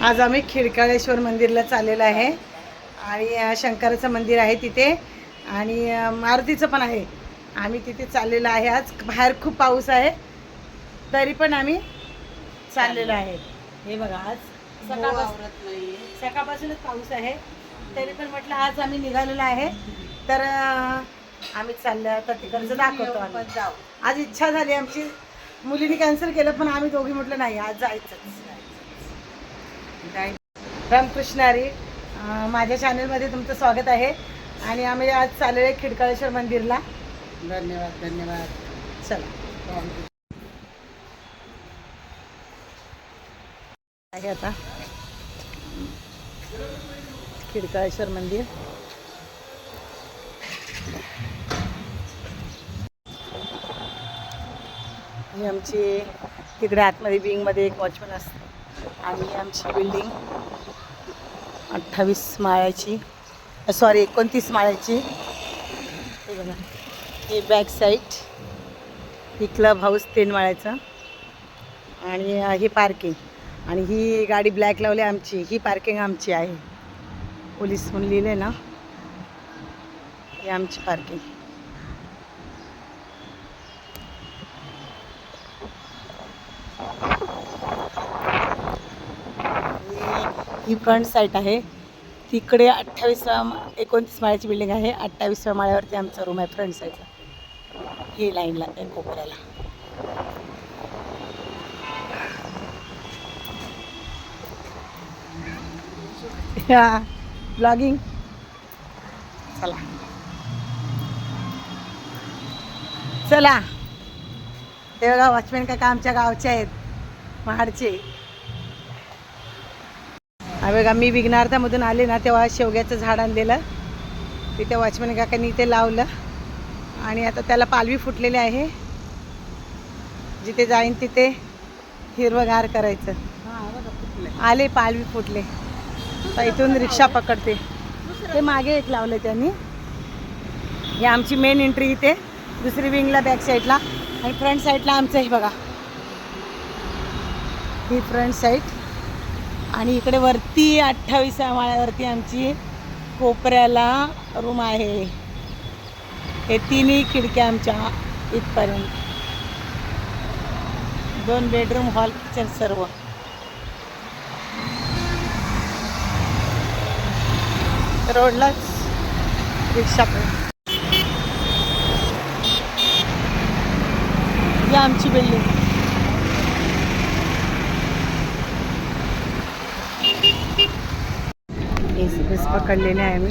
आज आम्ही खिडकाळेश्वर मंदिरला चाललेलो आहे. आणि शंकराचं मंदिर आहे तिथे. आणि मारुतीचं पण आहे. आम्ही तिथे चाललेलो आहे आज. बाहेर खूप पाऊस आहे. तरी पण आम्ही चाललेलो आहे. हे बघा आज सकाळपासून सकाळपासूनच पाऊस आहे. तरी पण म्हटलं आज आम्ही निघालेलो आहे. तर आम्ही चाललो आता तिकडचं दाखवतो आम्ही. आज इच्छा झाली आमची. मुलीने कॅन्सल केलं पण आम्ही दोघी म्हटलं नाही आज जायचंच. रामकृष्ण हरी अं, माझ्या चॅनलमध्ये तुमचं स्वागत आहे. आणि आम्ही आज चाललेलो आहे खिडकाळेश्वर मंदिरला. धन्यवाद धन्यवाद. चला. आहे आता. खिडकाळेश्वर मंदिर. ही आमची तिकडे आतमध्ये विंगमध्ये एक वॉचमन असतो. आणि आमची बिल्डिंग अठ्ठावीस माळ्याची सॉरी एकोणतीस माळ्याची. हे बघा बॅक साईड ही क्लब हाऊस तीन माळ्याचं. आणि हे ही पार्किंग आणि ही गाडी ब्लॅक लावली आमची. ही पार्किंग आमची आहे. पोलीस म्हणून लिहिलं ना? ही आमची पार्किंग ही फ्रंट साईट आहे. तिकडे अठ्ठावीसवा एकोणतीस माळ्याची बिल्डिंग आहे. अठ्ठावीसव्या माळ्यावरती आमचा रूम आहे फ्रंट साईडला ही लाईनला आहे कोपऱ्याला. ब्लॉगिंग चला. चला. ते बघा वॉचमॅन काका आमच्या गावचे आहेत. महाडचे हा बघा मी विघ्नार्थामधून आले ना तेव्हा शेवग्याचं झाड आणलेलं. तिथे वॉचमॅन काकांनी ते लावलं. आणि आता त्याला पालवी फुटलेली आहे. जिथे जाईन तिथे हिरवंगार करायचं. आले पालवी फुटले. आता इथून रिक्षा पकडते. ते मागे एक लावलं त्यांनी. ही आमची मेन एंट्री इथे. दुसरी विंगला बॅक साईडला आणि फ्रंट साईडला आमचं हे बघा. ही फ्रंट साईड आणि इकडे वरती अठ्ठावीसा माळ्यावरती आमची कोपऱ्याला रूम आहे. हे तिन्ही खिडक्या आमच्या इथपर्यंत. दोन बेडरूम हॉल किचन सर्व. रोडलाच रिक्षा ही आमची बिल्डिंग पकडलेली आहे मी.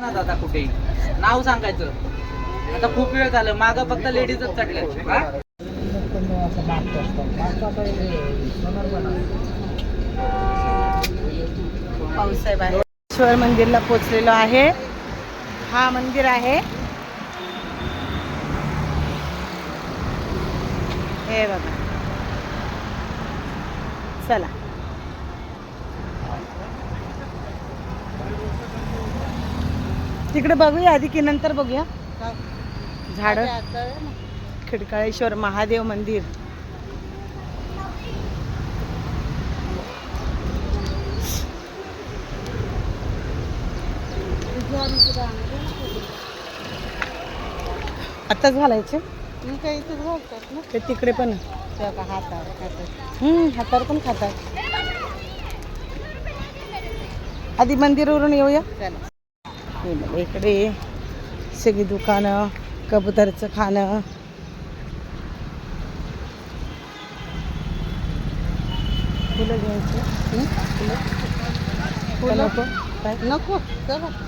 ना दादा कुठे? नाव सांगायचं. आता खूप वेळ झालं माग फक्त लेडीजच चढले. पाऊस आहे बाहेर ईश्वर मंदिरला पोचलेलो आहे. हा मंदिर आहे. हे बघा. चला. तिकडे बघूया आधी की नंतर बघूया. झाड. खिडकाळेश्वर महादेव मंदिर. आताच घालायचे? ते तिकडे पण. हम्म, हातावर पण खातात. आधी मंदिरावरून येऊया. इकडे सगळी दुकानं कबुतरचं खाणं. फुलं घ्यायचं? फुलं? फुलं नको? काय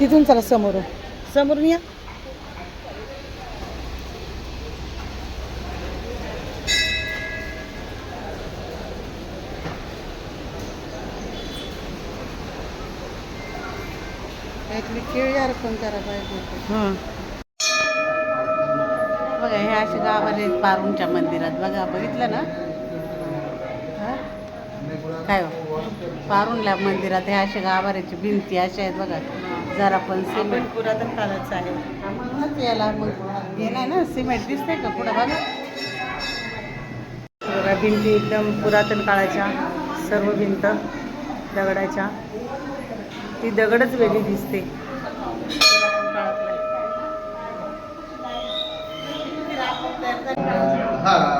तिथून चला समोरून समोरून या हं. बघा हे असे गावाला आहेत पारुणच्या मंदिरात बघा बघितलं ना? काय हो? पारुणला मंदिरात हे असे गाभाऱ्याची भिंती अशा आहेत बघा जरा पण आपण सिमेंट पुरातन काळाचं आहे म्हणूनच याला मग हे नाही ना सिमेंट दिसतंय का पुढं बघा. बघा भिंती एकदम पुरातन काळाच्या सर्व भिंत दगडाच्या ती दगडच वेगळी दिसते. पुरातन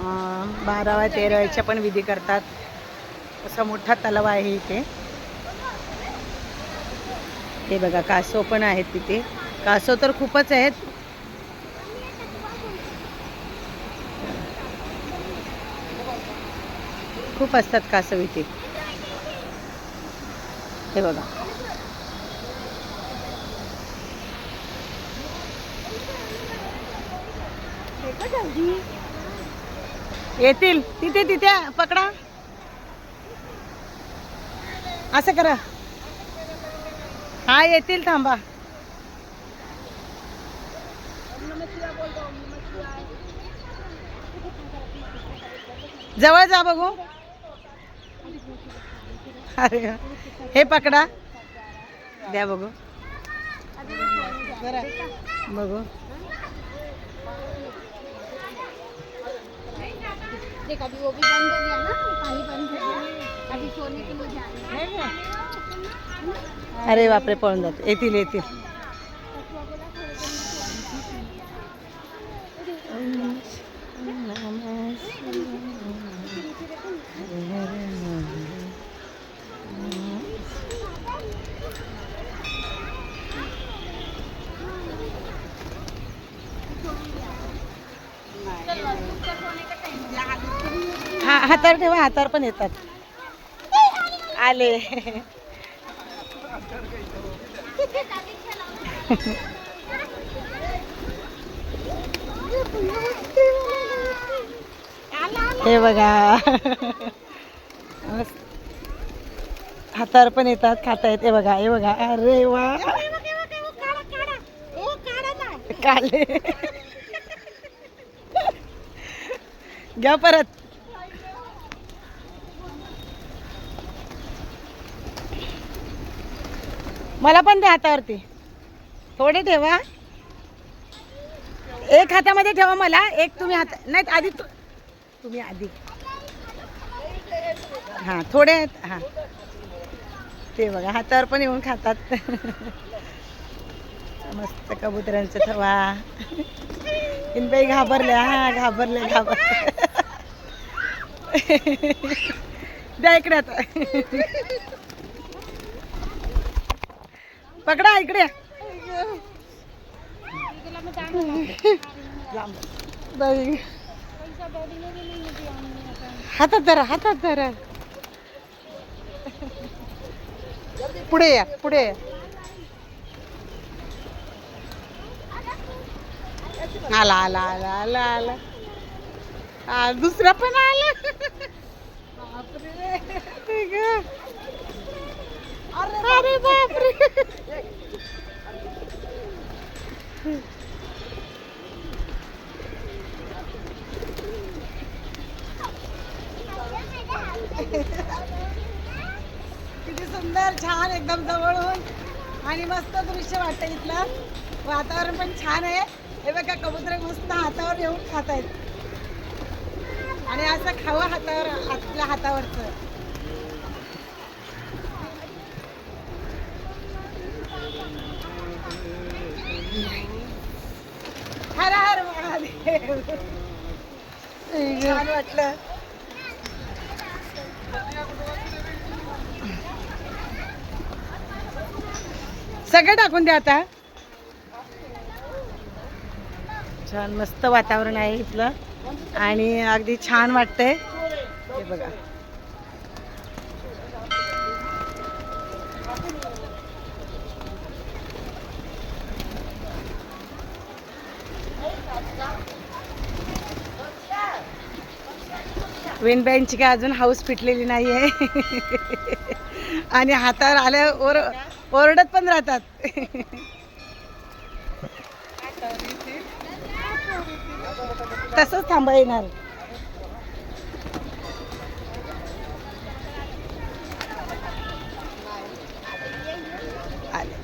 बाराव्या तेराव्याच्या पण विधी करतात. असा मोठा तलाव आहे इथे. हे बघा कासव पण आहेत तिथे. कासव तर खूपच आहेत. खूप असतात कासव इथे. हे बघा. येतील. तिथे तिथे पकडा. असं करा. हा येतील थांबा. जवळ जा बघू. अरे हे पकडा. द्या बघू. बघू. देख कभी वो भी बंद हो गया ना पानी बंद हो गया। कभी सोने के लिए जा अरे बापरे पळून जाते. येतील येतील हा हातावर ठेवा हातावर पण येतात. आले. हे बघा. मस्त. हातावर पण येतात खाता येते बघा हे बघा. अरे वा. काले. घ्या परत. मला पण द्या हातावरती. थोडे ठेवा. एक हातामध्ये ठेवा मला एक तुम्ही हात नाही आधी तुम्ही आधी. हां थोडे आहेत हां. ते बघा हातावर पण येऊन खातात. मस्त कबुतरांचं ठेवा. इनबाई घाबरल्या हा घाबरले घाबर द्या इकडे आता. पकडा इकडे. हातात धरा हातात धरा. पुढे या पुढे या. आला आला आला आला आला. दुसरा पण आला. बापरे. ग. अरे बापरे. सुंदर छान एकदम जवळून. आणि मस्त दृश्य वाटतं इथलं. वातावरण पण छान आहे. हे बघा कबूतर मस्त हातावर येऊन खात आहेत आणि असं खावं हातावर आपल्या हातावरचं. हर हर महादेव. छान वाटलं. सगळं टाकून द्या आता. छान मस्त वातावरण आहे इथलं. आणि अगदी छान वाटतंय. हे बघा. वेणबाईंची काय अजून हाऊस पिटलेली नाही आहे आणि हातावर आल्या ओर ओरडत पण राहतात. तसंच थांबा येणार. आले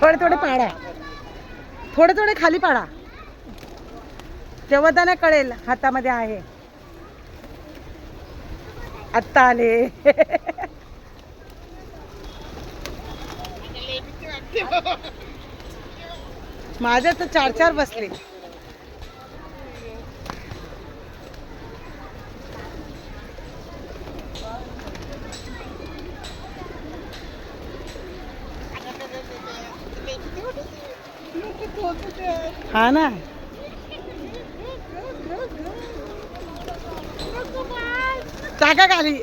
थोडे थोडे पाडा. थोडे थोडे खाली पाडा. तेव्हा त्यांना कळेल हातामध्ये आहे. आत्ता आले. माझ्या तर चार चार बसले. हा ना. टाका खाली.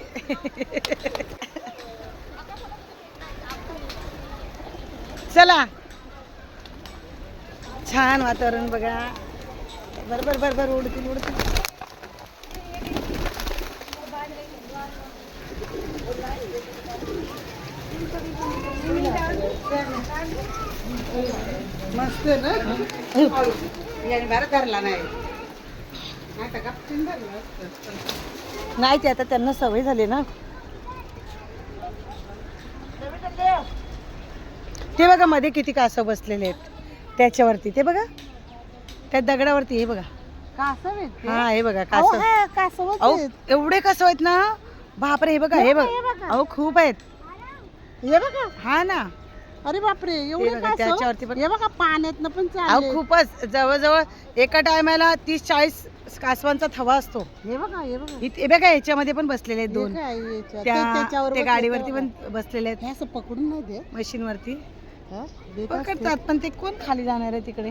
चला. छान वातावरण बघा. बरोबर बरोबर उडतील उडतील. मस्त ना? याने बरं धरला नाही. नाही तर गपचून धरलं असतं. नाही ते आता त्यांना सवय झाली ना. ते बघा मध्ये किती कासव बसलेले आहेत. त्याच्यावरती ते बघा. त्या दगडावरती हे बघा. कासव आहेत ते? हा हे बघा अहो, कासव. हा, कासवच अहो आहेत. एवढे कासव आहेत ना. बापरे हे बघा हे हे बघा बघा. अहो खूप आहेत. हे बघा. हा ना. अरे बापरे एवढे बघा, कासव त्याच्यावरती पण- हे बघा पाण्यातनं पण अहो खूपच जवळजवळ एका टायमाला तीस चाळीस कासवांचा थवा असतो हे बघा हे बघा इथे हे बघा याच्यामध्ये पण बसलेले आहेत हे दोन काय याच्यात? त्या ते त्याच्यावर ते बसले गाडीवरती. पण बसलेले आहेत हे असं पकडून नाही देत मशीन वरती हा? देत असते. पकडतात पण ते कोण खाली जाणार आहे तिकडे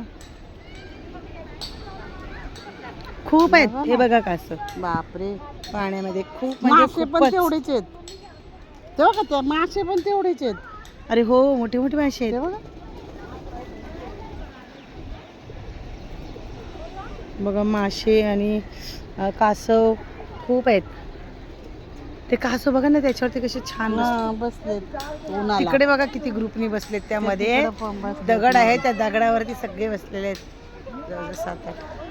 खूप आहेत हे. बघा कासव बापरे पाण्यामध्ये खूप म्हणजे मासे पण खूपच. तेवढेच आहेत ते बघा ते मासे पण तेवढेच आहेत. अरे हो मोठे मोठे मासे आहेत. बघा. बघा मासे आणि कासव खूप आहेत. ते कासव बघा ना त्याच्यावरती कसे छान उन्हाला. तिकडे बघा किती ग्रुपनी बसलेत त्यामध्ये. दगड आहे त्या दगडावरती सगळे बसलेले आहेत. जवळजवळ सात आठ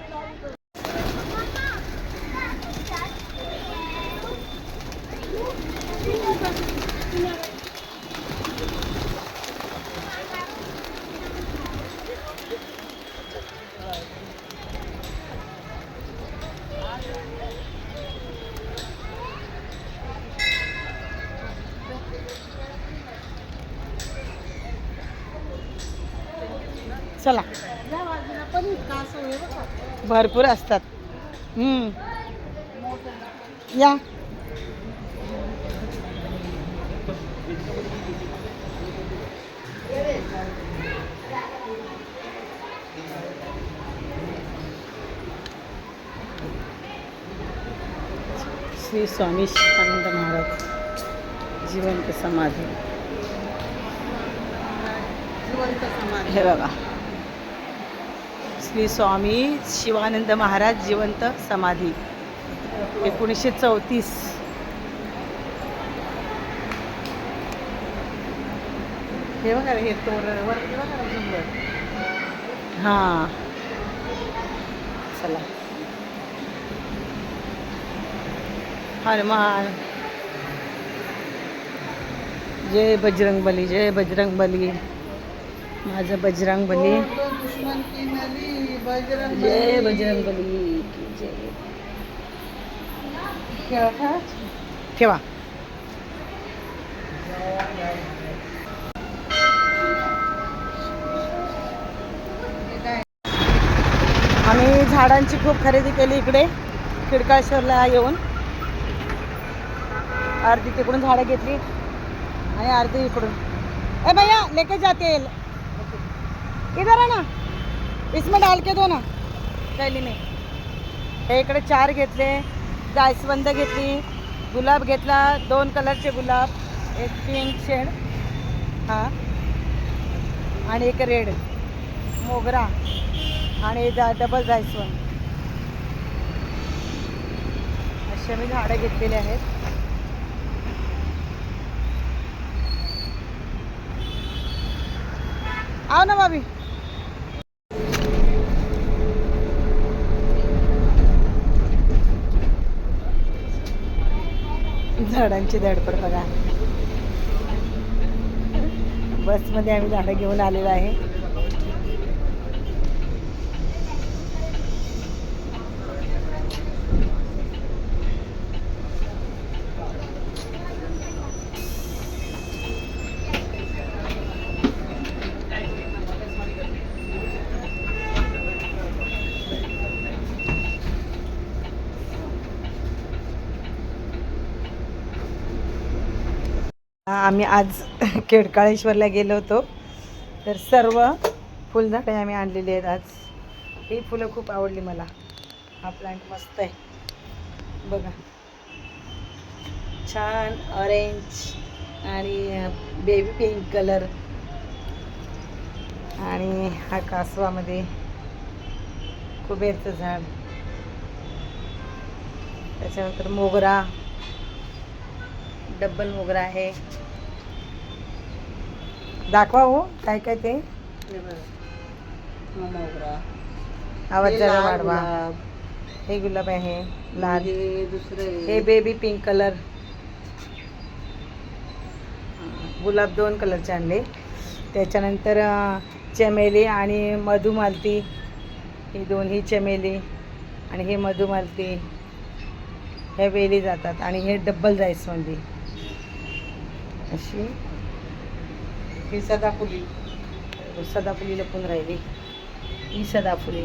चला. भरपूर असतात. या. श्री स्वामी शिवानंद महाराज जिवंत समाधी जिवंत समाधी. हे बघा. श्री स्वामी शिवानंद महाराज जिवंत समाधी एकोणीसशे चौतीस. हे बघा हे तोरण बघा हां. चला. हनुमान. जय बजरंग बली जय बजरंग बली माझं बजरंग बली. बजरंग जय. बजरंग बली जय. ठेवा हे? आम्ही झाडांची खूप खरेदी केली इकडे खिडकाळेश्वरला येऊन. अर्धी तिकडून झाडं घेतली आणि अर्धी इकडून. ए भैया लेके जाते. इधर है ना? इसमें डाल के दो ना थैली में। हे इकडे चार घेतले जायसवंद घेतली गुलाब घेतला दोन कलरचे गुलाब एक पिंक शेड हां आणि एक रेड मोगरा आणि जा डबल जायस्वंद. असे मी झाडं घेतलेली आहेत. आव ना बाबी झाडांची धडपड बघा. बसमध्ये आम्ही झाडं घेऊन आलेलो आहे. आम्ही आज केडकाळेश्वरला गेलो होतो. तर सर्व फुलझाडे आम्ही आणलेली आहेत आज. ही फुलं खूप आवडली मला. हा प्लांट मस्त आहे. बघा. छान ऑरेंज आणि बेबी पिंक कलर आणि हा कासवामध्ये कुबेरचं झाड. त्याच्यानंतर मोगरा. डब्बल मोगरा आहे. दाखवा हो काय काय ते. बघा. मोगरा. आवाज जरा लाल वाढवा. गुलाब. हे गुलाब आहे लाल. हे दुसरं. हे बेबी पिंक कलर गुलाब दोन कलरचे आणले. त्याच्यानंतर चमेली आणि मधुमालती. ही दोन्ही चमेली आणि हे मधुमालती. हे वेली जातात आणि हे डब्बल जायस्वंदी अशी. ही सदाफुली सदाफुली लपून राहिली? ही सदाफुली.